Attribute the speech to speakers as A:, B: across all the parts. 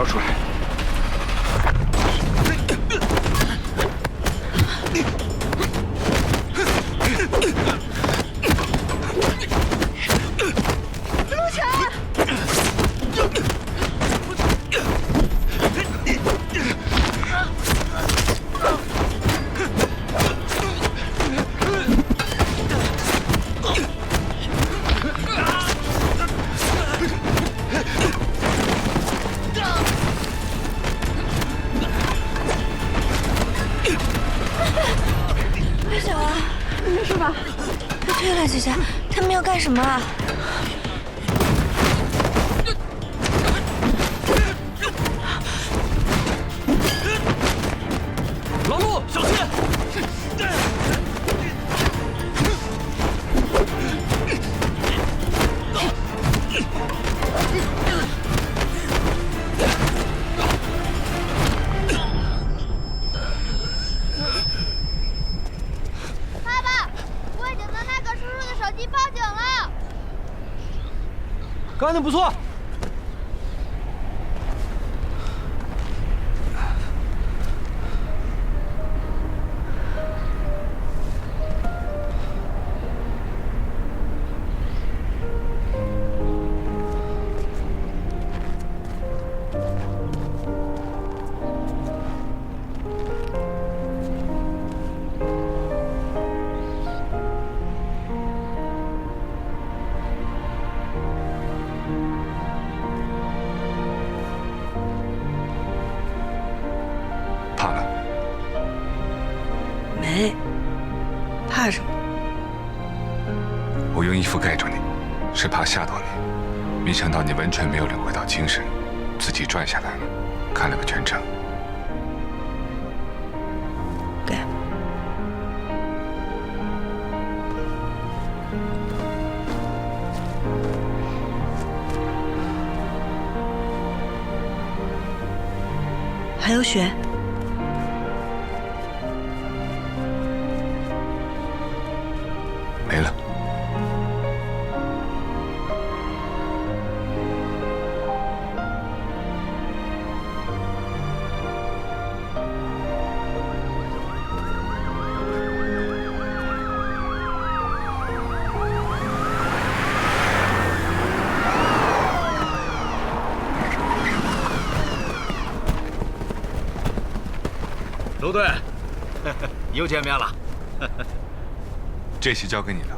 A: 交出来。你没事吧？
B: 对了，姐姐，他们要干什么啊？
C: 老陆，小心！干的不错。
B: 没，怕什么？
D: 我用衣服盖住你，是怕吓到你。没想到你完全没有领会到精神，自己转下来了，看了个全程。
B: 给。还有血。
E: 陆队，又见面了。
D: 这些交给你了，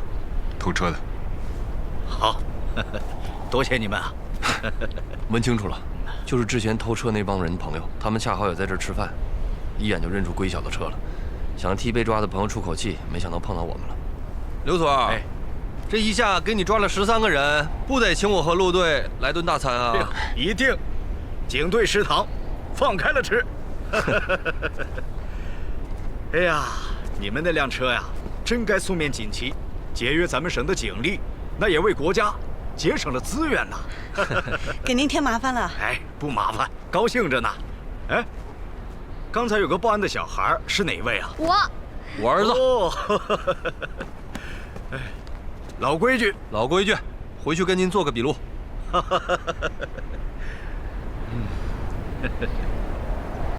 D: 偷车的。
E: 好，多谢你们啊。
C: 问清楚了，就是之前偷车那帮人朋友，他们恰好也在这儿吃饭，一眼就认出归小的车了，想替被抓的朋友出口气，没想到碰到我们了。刘所，
E: 哎
C: 这一下给你抓了十三个人，不得请我和陆队来顿大餐啊？
E: 一定，警队食堂，放开了吃。哎呀，你们那辆车呀，真该送面锦旗，节约咱们省的警力，那也为国家节省了资源呐。
B: 给您添麻烦了。
E: 哎，不麻烦，高兴着呢。哎，刚才有个报案的小孩是哪位啊？
F: 我
C: 我儿子，
E: 哦，哎，老规矩，
C: 老规矩，回去跟您做个笔录。
E: 嗯